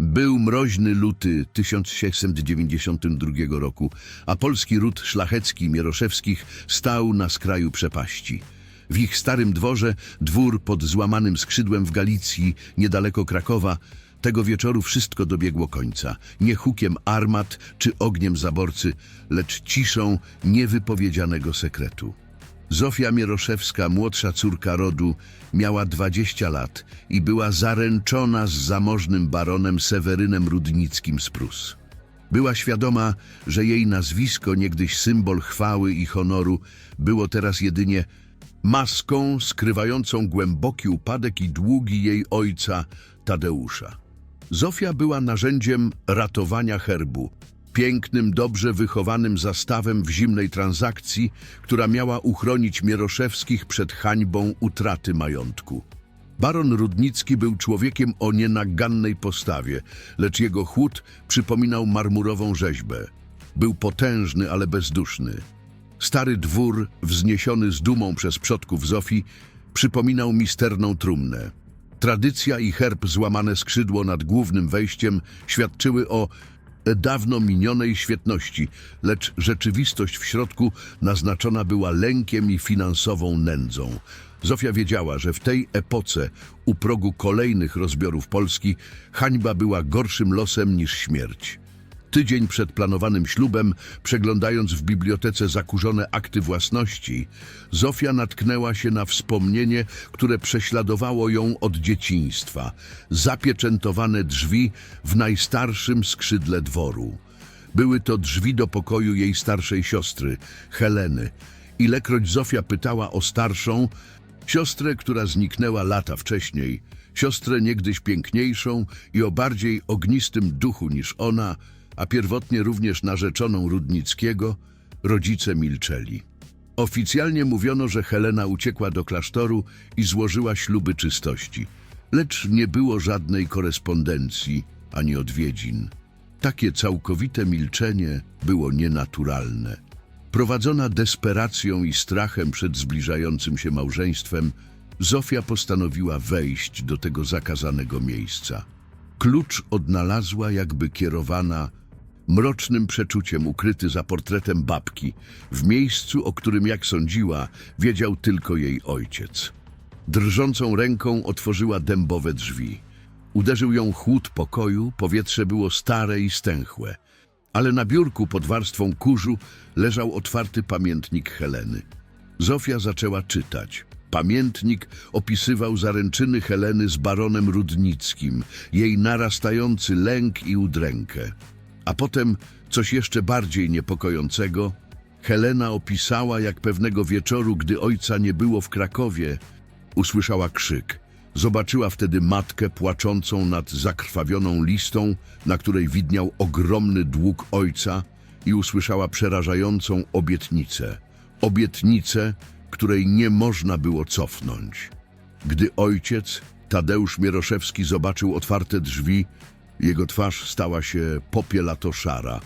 Był mroźny luty 1692 roku, a polski ród szlachecki Mieroszewskich stał na skraju przepaści. W ich starym dworze, dwór pod złamanym skrzydłem w Galicji, niedaleko Krakowa, tego wieczoru wszystko dobiegło końca. Nie hukiem armat czy ogniem zaborcy, lecz ciszą niewypowiedzianego sekretu. Zofia Mieroszewska, młodsza córka rodu, miała 20 lat i była zaręczona z zamożnym baronem Sewerynem Rudnickim z Prus. Była świadoma, że jej nazwisko, niegdyś symbol chwały i honoru, było teraz jedynie maską skrywającą głęboki upadek i długi jej ojca Tadeusza. Zofia była narzędziem ratowania herbu, pięknym, dobrze wychowanym zastawem w zimnej transakcji, która miała uchronić Mieroszewskich przed hańbą utraty majątku. Baron Rudnicki był człowiekiem o nienagannej postawie, lecz jego chłód przypominał marmurową rzeźbę. Był potężny, ale bezduszny. Stary dwór, wzniesiony z dumą przez przodków Zofii, przypominał misterną trumnę. Tradycja i herb złamane skrzydło nad głównym wejściem świadczyły o dawno minionej świetności, lecz rzeczywistość w środku naznaczona była lękiem i finansową nędzą. Zofia wiedziała, że w tej epoce, u progu kolejnych rozbiorów Polski, hańba była gorszym losem niż śmierć. Tydzień przed planowanym ślubem, przeglądając w bibliotece zakurzone akty własności, Zofia natknęła się na wspomnienie, które prześladowało ją od dzieciństwa. Zapieczętowane drzwi w najstarszym skrzydle dworu. Były to drzwi do pokoju jej starszej siostry, Heleny. Ilekroć Zofia pytała o starszą, siostrę, która zniknęła lata wcześniej, siostrę niegdyś piękniejszą i o bardziej ognistym duchu niż ona, a pierwotnie również narzeczoną Rudnickiego, rodzice milczeli. Oficjalnie mówiono, że Helena uciekła do klasztoru i złożyła śluby czystości, lecz nie było żadnej korespondencji ani odwiedzin. Takie całkowite milczenie było nienaturalne. Prowadzona desperacją i strachem przed zbliżającym się małżeństwem, Zofia postanowiła wejść do tego zakazanego miejsca. Klucz odnalazła jakby kierowana mrocznym przeczuciem ukryty za portretem babki, w miejscu, o którym, jak sądziła, wiedział tylko jej ojciec. Drżącą ręką otworzyła dębowe drzwi. Uderzył ją chłód pokoju, powietrze było stare i stęchłe, ale na biurku pod warstwą kurzu leżał otwarty pamiętnik Heleny. Zofia zaczęła czytać. Pamiętnik opisywał zaręczyny Heleny z baronem Rudnickim, jej narastający lęk i udrękę. A potem coś jeszcze bardziej niepokojącego. Helena opisała, jak pewnego wieczoru, gdy ojca nie było w Krakowie, usłyszała krzyk. Zobaczyła wtedy matkę płaczącą nad zakrwawioną listą, na której widniał ogromny dług ojca i usłyszała przerażającą obietnicę. Obietnicę, której nie można było cofnąć. Gdy ojciec, Tadeusz Mieroszewski, zobaczył otwarte drzwi, jego twarz stała się popielato-szara.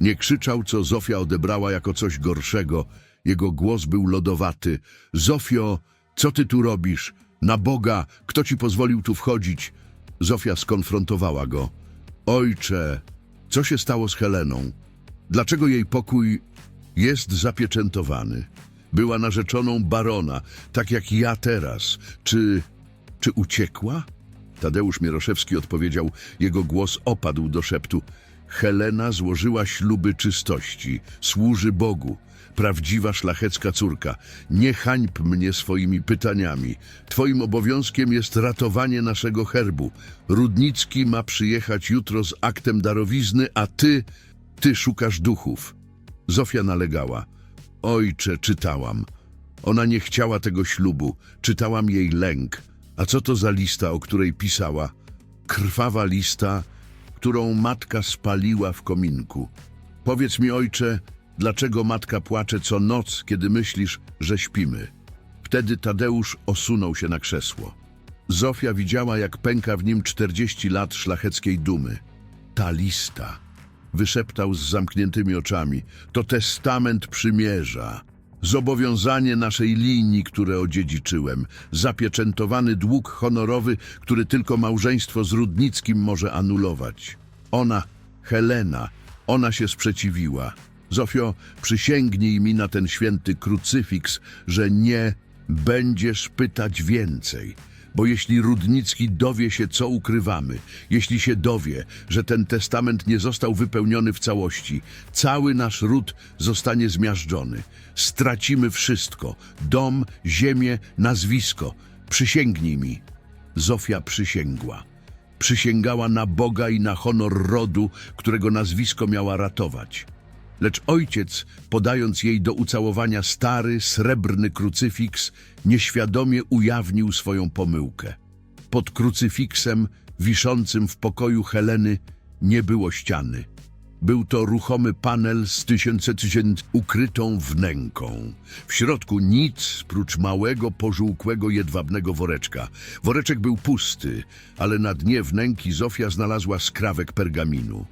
Nie krzyczał, co Zofia odebrała jako coś gorszego. Jego głos był lodowaty. Zofio, co ty tu robisz? Na Boga, kto ci pozwolił tu wchodzić? Zofia skonfrontowała go. Ojcze, co się stało z Heleną? Dlaczego jej pokój jest zapieczętowany? Była narzeczoną barona, tak jak ja teraz. Czy, czy uciekła? Tadeusz Mieroszewski odpowiedział, jego głos opadł do szeptu. Helena złożyła śluby czystości, służy Bogu. Prawdziwa szlachecka córka, nie hańb mnie swoimi pytaniami. Twoim obowiązkiem jest ratowanie naszego herbu. Rudnicki ma przyjechać jutro z aktem darowizny, a ty, ty szukasz duchów. Zofia nalegała. Ojcze, czytałam. Ona nie chciała tego ślubu. Czytałam jej lęk. A co to za lista, o której pisała? Krwawa lista, którą matka spaliła w kominku. Powiedz mi, ojcze, dlaczego matka płacze co noc, kiedy myślisz, że śpimy? Wtedy Tadeusz osunął się na krzesło. Zofia widziała, jak pęka w nim 40 lat szlacheckiej dumy. Ta lista, wyszeptał z zamkniętymi oczami, to testament przymierza. Zobowiązanie naszej linii, które odziedziczyłem, zapieczętowany dług honorowy, który tylko małżeństwo z Rudnickim może anulować. Ona, Helena, ona się sprzeciwiła. Zofio, przysięgnij mi na ten święty krucyfiks, że nie będziesz pytać więcej. Bo jeśli Rudnicki dowie się, co ukrywamy, jeśli się dowie, że ten testament nie został wypełniony w całości, cały nasz ród zostanie zmiażdżony. Stracimy wszystko: dom, ziemię, nazwisko. Przysięgnij mi. Zofia przysięgła. Przysięgała na Boga i na honor rodu, którego nazwisko miała ratować. Lecz ojciec, podając jej do ucałowania stary, srebrny krucyfiks, nieświadomie ujawnił swoją pomyłkę. Pod krucyfiksem, wiszącym w pokoju Heleny, nie było ściany. Był to ruchomy panel z tysiące tysięcy ukrytą wnęką. W środku nic prócz małego, pożółkłego, jedwabnego woreczka. Woreczek był pusty, ale na dnie wnęki Zofia znalazła skrawek pergaminu.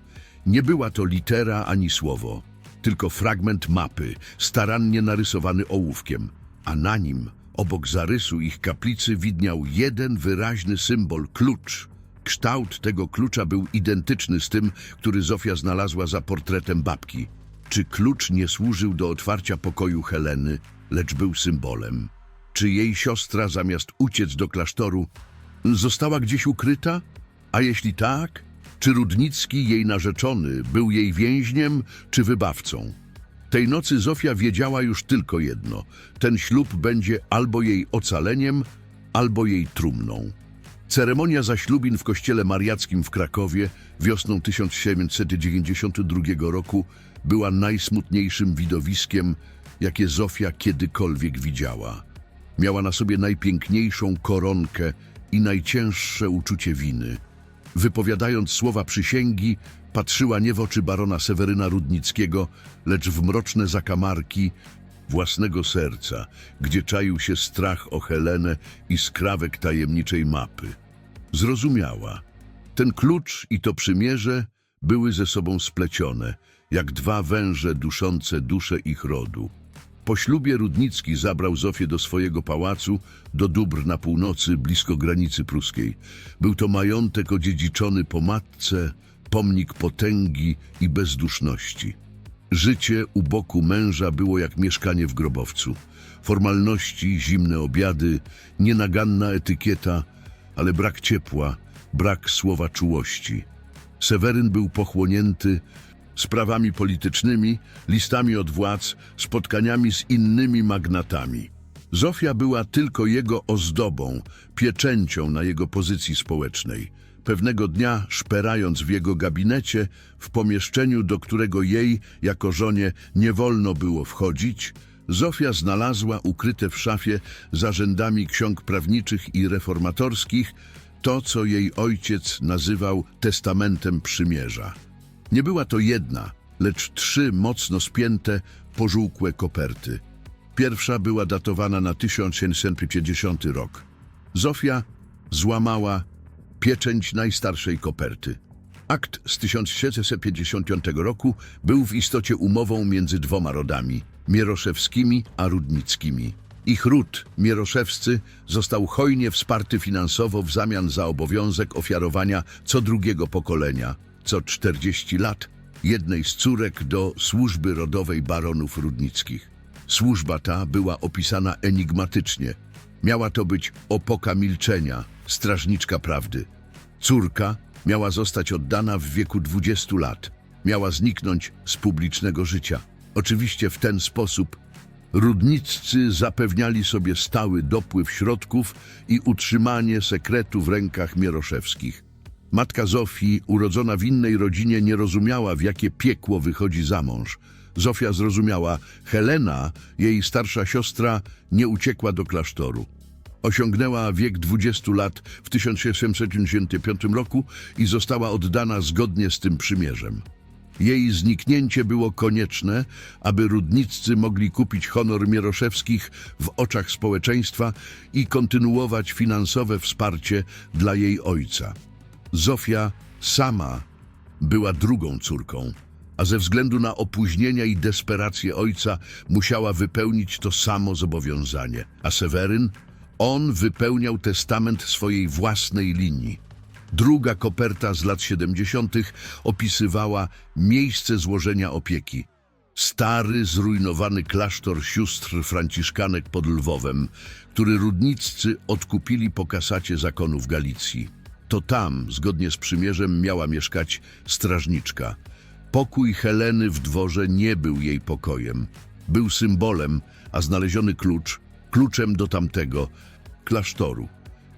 Nie była to litera ani słowo, tylko fragment mapy, starannie narysowany ołówkiem, a na nim, obok zarysu ich kaplicy, widniał jeden wyraźny symbol klucz. Kształt tego klucza był identyczny z tym, który Zofia znalazła za portretem babki. Czy klucz nie służył do otwarcia pokoju Heleny, lecz był symbolem? Czy jej siostra, zamiast uciec do klasztoru, została gdzieś ukryta? A jeśli tak, czy Rudnicki, jej narzeczony, był jej więźniem czy wybawcą? Tej nocy Zofia wiedziała już tylko jedno. Ten ślub będzie albo jej ocaleniem, albo jej trumną. Ceremonia zaślubin w kościele mariackim w Krakowie wiosną 1792 roku była najsmutniejszym widowiskiem, jakie Zofia kiedykolwiek widziała. Miała na sobie najpiękniejszą koronkę i najcięższe uczucie winy. Wypowiadając słowa przysięgi, patrzyła nie w oczy barona Seweryna Rudnickiego, lecz w mroczne zakamarki własnego serca, gdzie czaił się strach o Helenę i skrawek tajemniczej mapy. Zrozumiała. Ten klucz i to przymierze były ze sobą splecione, jak dwa węże duszące duszę ich rodu. Po ślubie Rudnicki zabrał Zofię do swojego pałacu, do dóbr na północy, blisko granicy pruskiej. Był to majątek odziedziczony po matce, pomnik potęgi i bezduszności. Życie u boku męża było jak mieszkanie w grobowcu. Formalności, zimne obiady, nienaganna etykieta, ale brak ciepła, brak słowa czułości. Seweryn był pochłonięty sprawami politycznymi, listami od władz, spotkaniami z innymi magnatami. Zofia była tylko jego ozdobą, pieczęcią na jego pozycji społecznej. Pewnego dnia, szperając w jego gabinecie, w pomieszczeniu, do którego jej, jako żonie, nie wolno było wchodzić, Zofia znalazła ukryte w szafie za rzędami ksiąg prawniczych i reformatorskich to, co jej ojciec nazywał testamentem przymierza. Nie była to jedna, lecz trzy mocno spięte, pożółkłe koperty. Pierwsza była datowana na 1750 rok. Zofia złamała pieczęć najstarszej koperty. Akt z 1755 roku był w istocie umową między dwoma rodami, Mieroszewskimi a Rudnickimi. Ich ród, Mieroszewscy, został hojnie wsparty finansowo w zamian za obowiązek ofiarowania co drugiego pokolenia, co 40 lat, jednej z córek do służby rodowej baronów rudnickich. Służba ta była opisana enigmatycznie. Miała to być opoka milczenia, strażniczka prawdy. Córka miała zostać oddana w wieku 20 lat. Miała zniknąć z publicznego życia. Oczywiście w ten sposób Rudniccy zapewniali sobie stały dopływ środków i utrzymanie sekretu w rękach Mieroszewskich. Matka Zofii, urodzona w innej rodzinie, nie rozumiała, w jakie piekło wychodzi za mąż. Zofia zrozumiała, Helena, jej starsza siostra, nie uciekła do klasztoru. Osiągnęła wiek 20 lat w 1775 roku i została oddana zgodnie z tym przymierzem. Jej zniknięcie było konieczne, aby Rudniccy mogli kupić honor Mieroszewskich w oczach społeczeństwa i kontynuować finansowe wsparcie dla jej ojca. Zofia sama była drugą córką. a ze względu na opóźnienia i desperację ojca musiała wypełnić to samo zobowiązanie. A Seweryn? On wypełniał testament swojej własnej linii. Druga koperta z lat 70. opisywała miejsce złożenia opieki. Stary, zrujnowany klasztor sióstr franciszkanek pod Lwowem, który rudniccy odkupili po kasacie zakonu w Galicji. To tam, zgodnie z przymierzem, miała mieszkać strażniczka. Pokój Heleny w dworze nie był jej pokojem. Był symbolem, a znaleziony klucz, kluczem do tamtego, klasztoru.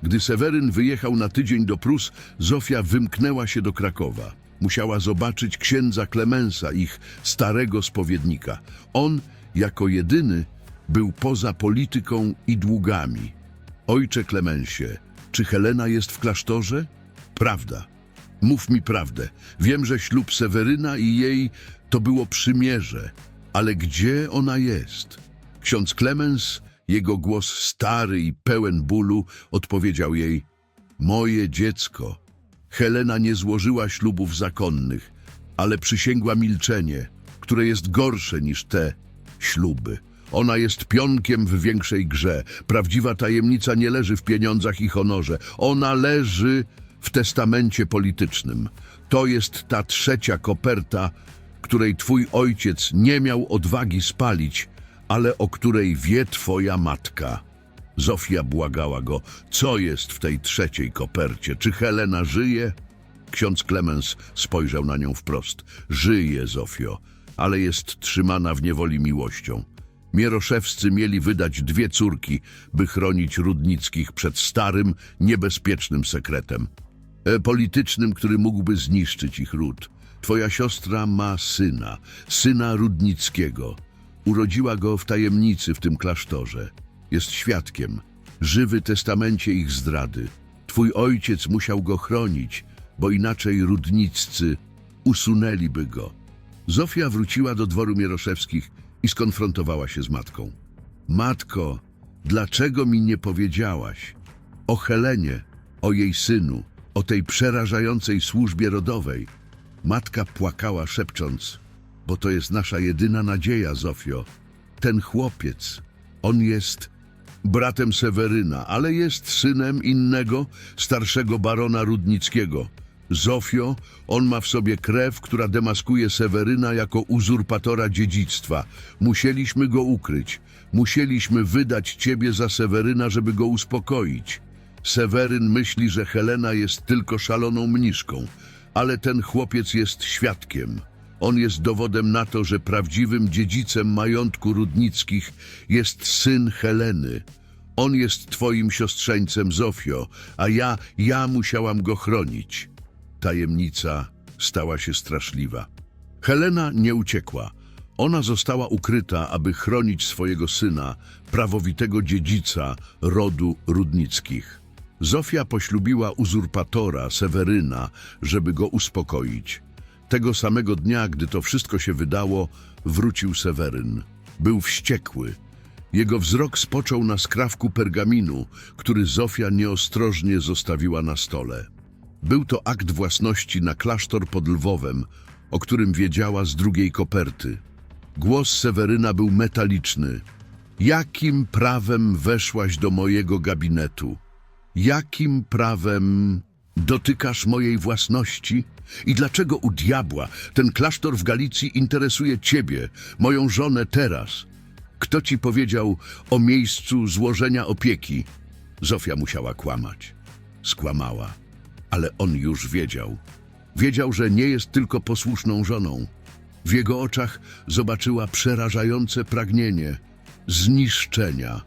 Gdy Seweryn wyjechał na tydzień do Prus, Zofia wymknęła się do Krakowa. Musiała zobaczyć księdza Klemensa, ich starego spowiednika. On, jako jedyny, był poza polityką i długami. Ojcze Klemensie, czy Helena jest w klasztorze? Prawda. Mów mi prawdę. Wiem, że ślub Seweryna i jej to było przymierze, ale gdzie ona jest? Ksiądz Klemens, jego głos stary i pełen bólu, odpowiedział jej: Moje dziecko, Helena nie złożyła ślubów zakonnych, ale przysięgła milczenie, które jest gorsze niż te śluby. Ona jest pionkiem w większej grze. Prawdziwa tajemnica nie leży w pieniądzach i honorze. Ona leży w testamencie politycznym. To jest ta trzecia koperta, której twój ojciec nie miał odwagi spalić, ale o której wie twoja matka. Zofia błagała go, co jest w tej trzeciej kopercie. Czy Helena żyje? Ksiądz Klemens spojrzał na nią wprost. Żyje, Zofio, ale jest trzymana w niewoli miłością. Mieroszewscy mieli wydać dwie córki, by chronić Rudnickich przed starym, niebezpiecznym sekretem. E, politycznym, który mógłby zniszczyć ich ród. Twoja siostra ma syna, syna Rudnickiego. Urodziła go w tajemnicy w tym klasztorze. Jest świadkiem, żywy testamencie ich zdrady. Twój ojciec musiał go chronić, bo inaczej Rudniccy usunęliby go. Zofia wróciła do dworu Mieroszewskich i skonfrontowała się z matką. Matko, dlaczego mi nie powiedziałaś o Helenie, o jej synu, o tej przerażającej służbie rodowej? Matka płakała szepcząc, bo to jest nasza jedyna nadzieja, Zofio. Ten chłopiec, on jest bratem Seweryna, ale jest synem innego, starszego barona Rudnickiego. Zofio, on ma w sobie krew, która demaskuje Seweryna jako uzurpatora dziedzictwa. Musieliśmy go ukryć. Musieliśmy wydać ciebie za Seweryna, żeby go uspokoić. Seweryn myśli, że Helena jest tylko szaloną mniszką, ale ten chłopiec jest świadkiem. On jest dowodem na to, że prawdziwym dziedzicem majątku Rudnickich jest syn Heleny. On jest twoim siostrzeńcem, Zofio, a ja, ja musiałam go chronić. Tajemnica stała się straszliwa. Helena nie uciekła. Ona została ukryta, aby chronić swojego syna, prawowitego dziedzica rodu Rudnickich. Zofia poślubiła uzurpatora Seweryna, żeby go uspokoić. Tego samego dnia, gdy to wszystko się wydało, wrócił Seweryn. Był wściekły. Jego wzrok spoczął na skrawku pergaminu, który Zofia nieostrożnie zostawiła na stole. Był to akt własności na klasztor pod Lwowem, o którym wiedziała z drugiej koperty. Głos Seweryna był metaliczny. Jakim prawem weszłaś do mojego gabinetu? Jakim prawem dotykasz mojej własności? I dlaczego u diabła ten klasztor w Galicji interesuje ciebie, moją żonę teraz? Kto ci powiedział o miejscu złożenia opieki? Zofia musiała kłamać. Skłamała, ale on już wiedział. Wiedział, że nie jest tylko posłuszną żoną. W jego oczach zobaczyła przerażające pragnienie zniszczenia.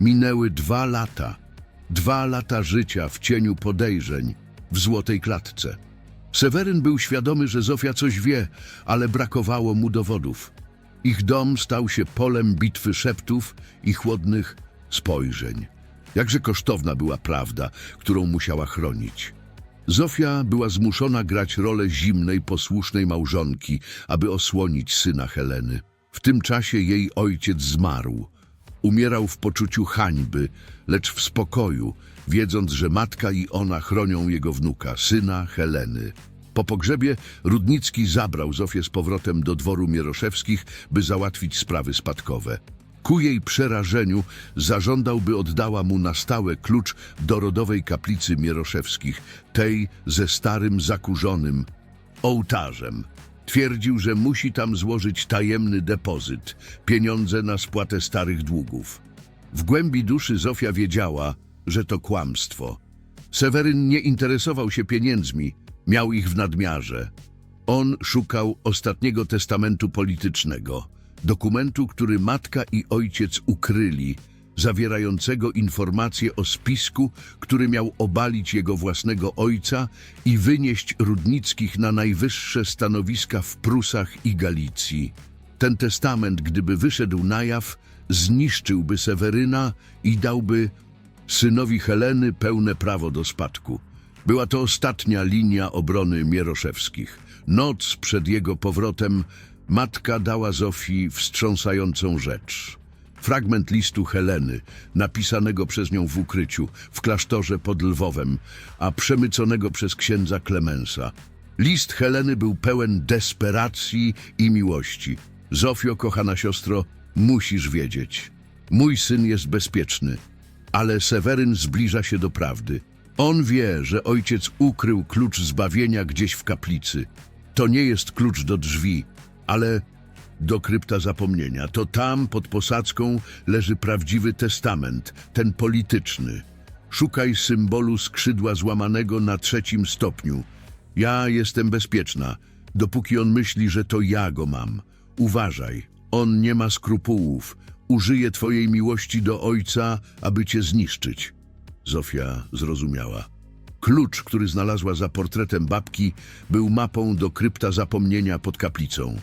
Minęły dwa lata. Dwa lata życia w cieniu podejrzeń, w złotej klatce. Seweryn był świadomy, że Zofia coś wie, ale brakowało mu dowodów. Ich dom stał się polem bitwy szeptów i chłodnych spojrzeń. Jakże kosztowna była prawda, którą musiała chronić. Zofia była zmuszona grać rolę zimnej, posłusznej małżonki, aby osłonić syna Heleny. W tym czasie jej ojciec zmarł. Umierał w poczuciu hańby, lecz w spokoju, wiedząc, że matka i ona chronią jego wnuka, syna Heleny. Po pogrzebie Rudnicki zabrał Zofię z powrotem do dworu Mieroszewskich, by załatwić sprawy spadkowe. Ku jej przerażeniu zażądał, by oddała mu na stałe klucz do rodowej kaplicy Mieroszewskich, tej ze starym, zakurzonym ołtarzem. Twierdził, że musi tam złożyć tajemny depozyt, pieniądze na spłatę starych długów. W głębi duszy Zofia wiedziała, że to kłamstwo. Seweryn nie interesował się pieniędzmi, miał ich w nadmiarze. On szukał ostatniego testamentu politycznego, dokumentu, który matka i ojciec ukryli, zawierającego informacje o spisku, który miał obalić jego własnego ojca i wynieść Rudnickich na najwyższe stanowiska w Prusach i Galicji. Ten testament, gdyby wyszedł na jaw, zniszczyłby Seweryna i dałby synowi Heleny pełne prawo do spadku. Była to ostatnia linia obrony Mieroszewskich. Noc przed jego powrotem matka dała Zofii wstrząsającą rzecz. Fragment listu Heleny, napisanego przez nią w ukryciu, w klasztorze pod Lwowem, a przemyconego przez księdza Klemensa. List Heleny był pełen desperacji i miłości. Zofio, kochana siostro, musisz wiedzieć. Mój syn jest bezpieczny, ale Seweryn zbliża się do prawdy. On wie, że ojciec ukrył klucz zbawienia gdzieś w kaplicy. To nie jest klucz do drzwi, ale do krypta zapomnienia. To tam, pod posadzką, leży prawdziwy testament, ten polityczny. Szukaj symbolu skrzydła złamanego na trzecim stopniu. Ja jestem bezpieczna, dopóki on myśli, że to ja go mam. Uważaj, on nie ma skrupułów. Użyje twojej miłości do ojca, aby cię zniszczyć. Zofia zrozumiała. Klucz, który znalazła za portretem babki, był mapą do krypta zapomnienia pod kaplicą.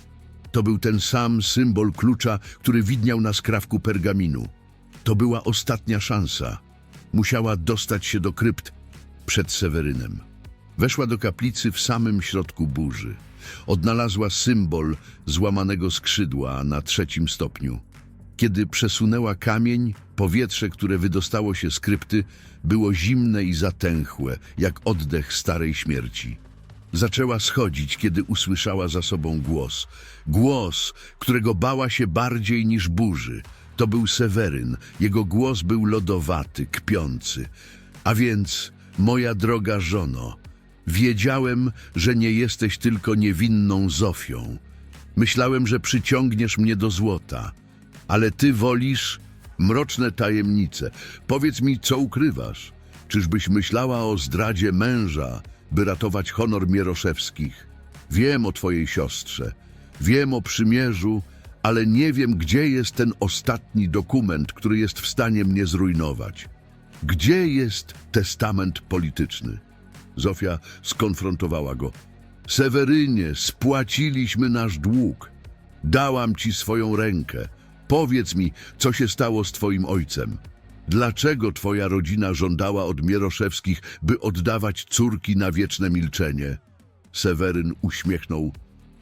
To był ten sam symbol klucza, który widniał na skrawku pergaminu. To była ostatnia szansa. Musiała dostać się do krypt przed Sewerynem. Weszła do kaplicy w samym środku burzy. Odnalazła symbol złamanego skrzydła na trzecim stopniu. Kiedy przesunęła kamień, powietrze, które wydostało się z krypty, było zimne i zatęchłe, jak oddech starej śmierci. Zaczęła schodzić, kiedy usłyszała za sobą głos. Głos, którego bała się bardziej niż burzy. To był Seweryn. Jego głos był lodowaty, kpiący. A więc, moja droga żono, wiedziałem, że nie jesteś tylko niewinną Zofią. Myślałem, że przyciągniesz mnie do złota. Ale ty wolisz mroczne tajemnice. Powiedz mi, co ukrywasz? Czyżbyś myślała o zdradzie męża, by ratować honor Mieroszewskich? Wiem o twojej siostrze, wiem o przymierzu, ale nie wiem, gdzie jest ten ostatni dokument, który jest w stanie mnie zrujnować. Gdzie jest testament polityczny? Zofia skonfrontowała go. Sewerynie, spłaciliśmy nasz dług. Dałam ci swoją rękę. Powiedz mi, co się stało z twoim ojcem. Dlaczego twoja rodzina żądała od Mieroszewskich, by oddawać córki na wieczne milczenie? Seweryn uśmiechnął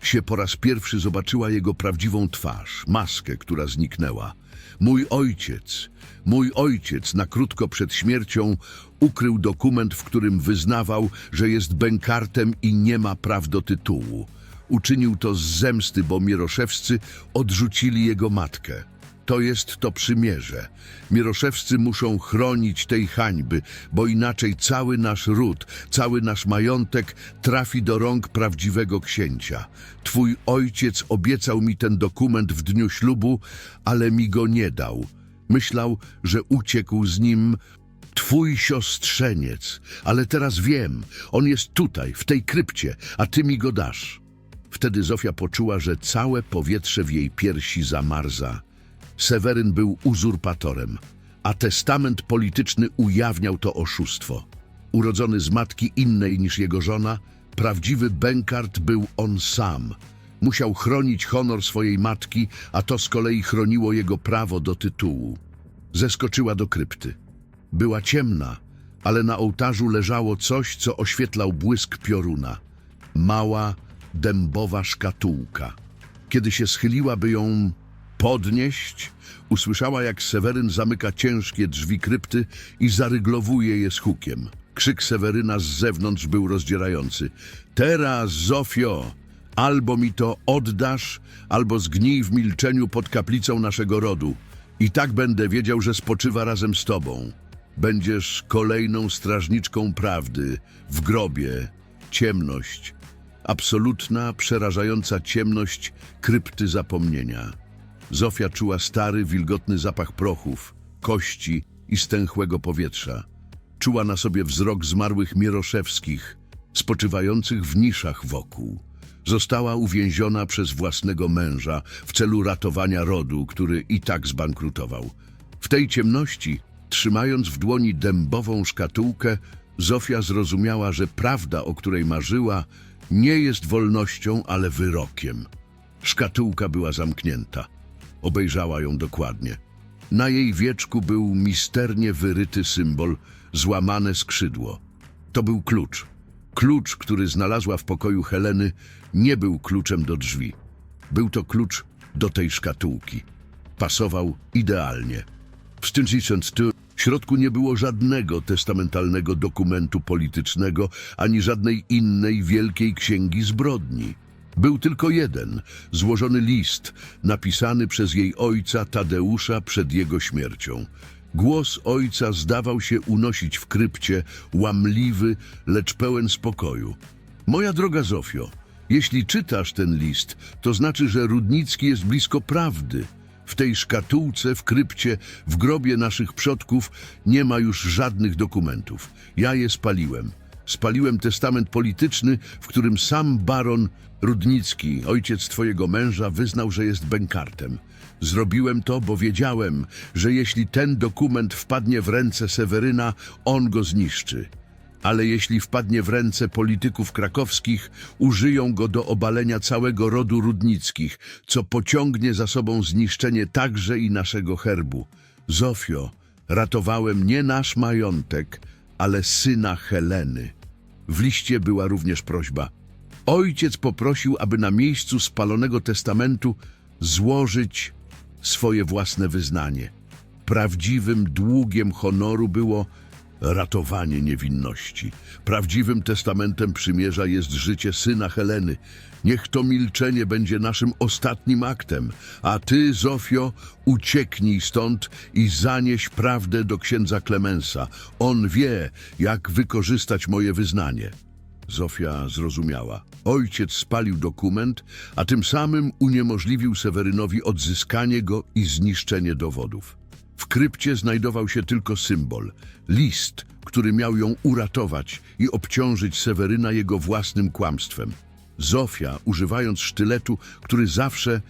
się po raz pierwszy zobaczyła jego prawdziwą twarz, maskę, która zniknęła. Mój ojciec, mój ojciec na krótko przed śmiercią ukrył dokument, w którym wyznawał, że jest bękartem i nie ma praw do tytułu. Uczynił to z zemsty, bo Mieroszewscy odrzucili jego matkę. To jest to przymierze. Mieroszewscy muszą chronić tej hańby, bo inaczej cały nasz ród, cały nasz majątek trafi do rąk prawdziwego księcia. Twój ojciec obiecał mi ten dokument w dniu ślubu, ale mi go nie dał. Myślał, że uciekł z nim twój siostrzeniec, ale teraz wiem, on jest tutaj, w tej krypcie, a ty mi go dasz. Wtedy Zofia poczuła, że całe powietrze w jej piersi zamarza. Seweryn był uzurpatorem, a testament polityczny ujawniał to oszustwo. Urodzony z matki innej niż jego żona, prawdziwy bękart był on sam. Musiał chronić honor swojej matki, a to z kolei chroniło jego prawo do tytułu. Zeskoczyła do krypty. Była ciemna, ale na ołtarzu leżało coś, co oświetlał błysk pioruna. Mała, dębowa szkatułka. Kiedy się schyliła, by ją podnieść, usłyszała, jak Seweryn zamyka ciężkie drzwi krypty i zaryglowuje je z hukiem. Krzyk Seweryna z zewnątrz był rozdzierający. Teraz, Zofio, albo mi to oddasz, albo zgnij w milczeniu pod kaplicą naszego rodu. I tak będę wiedział, że spoczywa razem z tobą. Będziesz kolejną strażniczką prawdy w grobie. Ciemność. Absolutna, przerażająca ciemność krypty zapomnienia. Zofia czuła stary, wilgotny zapach prochów, kości i stęchłego powietrza. Czuła na sobie wzrok zmarłych Mieroszewskich, spoczywających w niszach wokół. Została uwięziona przez własnego męża w celu ratowania rodu, który i tak zbankrutował. W tej ciemności, trzymając w dłoni dębową szkatułkę, Zofia zrozumiała, że prawda, o której marzyła, nie jest wolnością, ale wyrokiem. Szkatułka była zamknięta. Obejrzała ją dokładnie. Na jej wieczku był misternie wyryty symbol, złamane skrzydło. To był klucz. Klucz, który znalazła w pokoju Heleny, nie był kluczem do drzwi. Był to klucz do tej szkatułki. Pasował idealnie. W 1902 w środku nie było żadnego testamentalnego dokumentu politycznego, ani żadnej innej wielkiej księgi zbrodni. Był tylko jeden, złożony list, napisany przez jej ojca Tadeusza przed jego śmiercią. Głos ojca zdawał się unosić w krypcie, łamliwy, lecz pełen spokoju. Moja droga Zofio, jeśli czytasz ten list, to znaczy, że Rudnicki jest blisko prawdy. W tej szkatułce, w krypcie, w grobie naszych przodków nie ma już żadnych dokumentów. Ja je spaliłem. Spaliłem testament polityczny, w którym sam baron Rudnicki, ojciec twojego męża, wyznał, że jest bękartem. Zrobiłem to, bo wiedziałem, że jeśli ten dokument wpadnie w ręce Seweryna, on go zniszczy. Ale jeśli wpadnie w ręce polityków krakowskich, użyją go do obalenia całego rodu Rudnickich, co pociągnie za sobą zniszczenie także i naszego herbu. Zofio, ratowałem nie nasz majątek, ale syna Heleny. W liście była również prośba. Ojciec poprosił, aby na miejscu spalonego testamentu złożyć swoje własne wyznanie. Prawdziwym długiem honoru było ratowanie niewinności. Prawdziwym testamentem przymierza jest życie syna Heleny. Niech to milczenie będzie naszym ostatnim aktem, a ty, Zofio, ucieknij stąd i zanieś prawdę do księdza Klemensa. On wie, jak wykorzystać moje wyznanie. Zofia zrozumiała. Ojciec spalił dokument, a tym samym uniemożliwił Sewerynowi odzyskanie go i zniszczenie dowodów. W krypcie znajdował się tylko symbol, list, który miał ją uratować i obciążyć Seweryna jego własnym kłamstwem. Zofia, używając sztyletu, który zawsze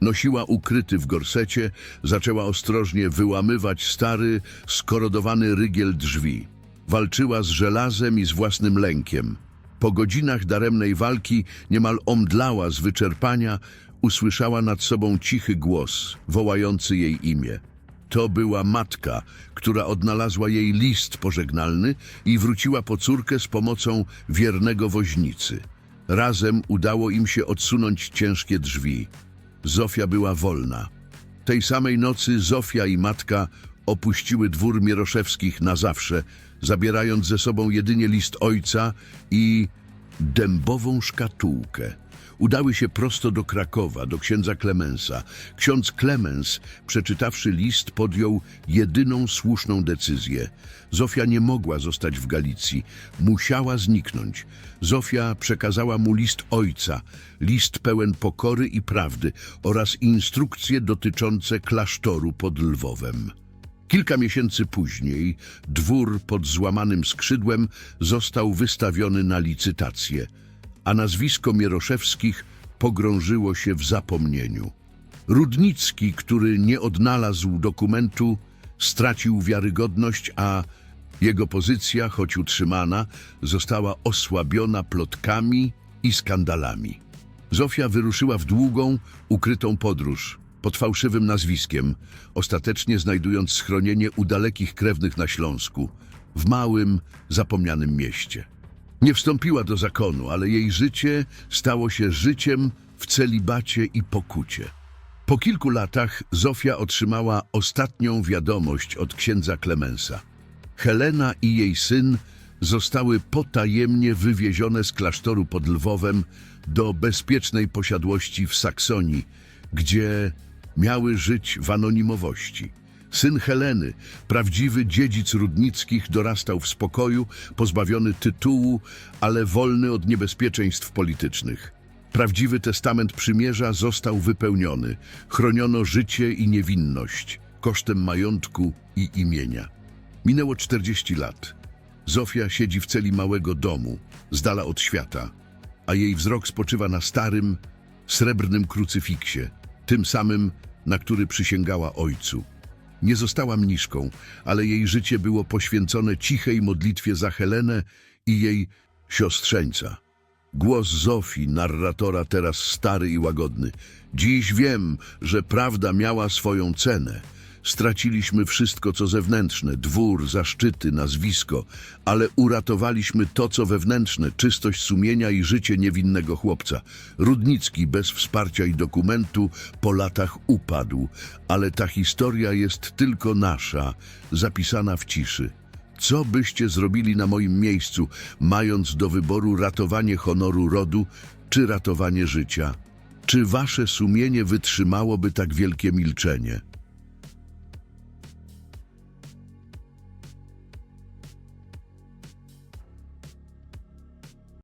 nosiła ukryty w gorsecie, zaczęła ostrożnie wyłamywać stary, skorodowany rygiel drzwi. Walczyła z żelazem i z własnym lękiem. Po godzinach daremnej walki niemal omdlała z wyczerpania, usłyszała nad sobą cichy głos, wołający jej imię. To była matka, która odnalazła jej list pożegnalny i wróciła po córkę z pomocą wiernego woźnicy. Razem udało im się odsunąć ciężkie drzwi. Zofia była wolna. Tej samej nocy Zofia i matka opuściły dwór Mieroszewskich na zawsze, zabierając ze sobą jedynie list ojca i dębową szkatułkę. Udały się prosto do Krakowa, do księdza Klemensa. Ksiądz Klemens, przeczytawszy list, podjął jedyną słuszną decyzję. Zofia nie mogła zostać w Galicji, musiała zniknąć. Zofia przekazała mu list ojca, list pełen pokory i prawdy oraz instrukcje dotyczące klasztoru pod Lwowem. Kilka miesięcy później dwór pod złamanym skrzydłem został wystawiony na licytację, a nazwisko Mieroszewskich pogrążyło się w zapomnieniu. Rudnicki, który nie odnalazł dokumentu, stracił wiarygodność, a jego pozycja, choć utrzymana, została osłabiona plotkami i skandalami. Zofia wyruszyła w długą, ukrytą podróż pod fałszywym nazwiskiem, ostatecznie znajdując schronienie u dalekich krewnych na Śląsku, w małym, zapomnianym mieście. Nie wstąpiła do zakonu, ale jej życie stało się życiem w celibacie i pokucie. Po kilku latach Zofia otrzymała ostatnią wiadomość od księdza Klemensa. Helena i jej syn zostały potajemnie wywiezione z klasztoru pod Lwowem do bezpiecznej posiadłości w Saksonii, gdzie miały żyć w anonimowości. Syn Heleny, prawdziwy dziedzic Rudnickich, dorastał w spokoju, pozbawiony tytułu, ale wolny od niebezpieczeństw politycznych. Prawdziwy testament przymierza został wypełniony. Chroniono życie i niewinność kosztem majątku i imienia. Minęło 40 lat. Zofia siedzi w celi małego domu, z dala od świata, a jej wzrok spoczywa na starym, srebrnym krucyfiksie, tym samym, na który przysięgała ojcu. Nie została mniszką, ale jej życie było poświęcone cichej modlitwie za Helenę i jej siostrzeńca. Głos Zofii, narratora teraz stary i łagodny. Dziś wiem, że prawda miała swoją cenę. Straciliśmy wszystko, co zewnętrzne, dwór, zaszczyty, nazwisko, ale uratowaliśmy to, co wewnętrzne, czystość sumienia i życie niewinnego chłopca. Rudnicki bez wsparcia i dokumentu po latach upadł, ale ta historia jest tylko nasza, zapisana w ciszy. Co byście zrobili na moim miejscu, mając do wyboru ratowanie honoru rodu czy ratowanie życia? Czy wasze sumienie wytrzymałoby tak wielkie milczenie?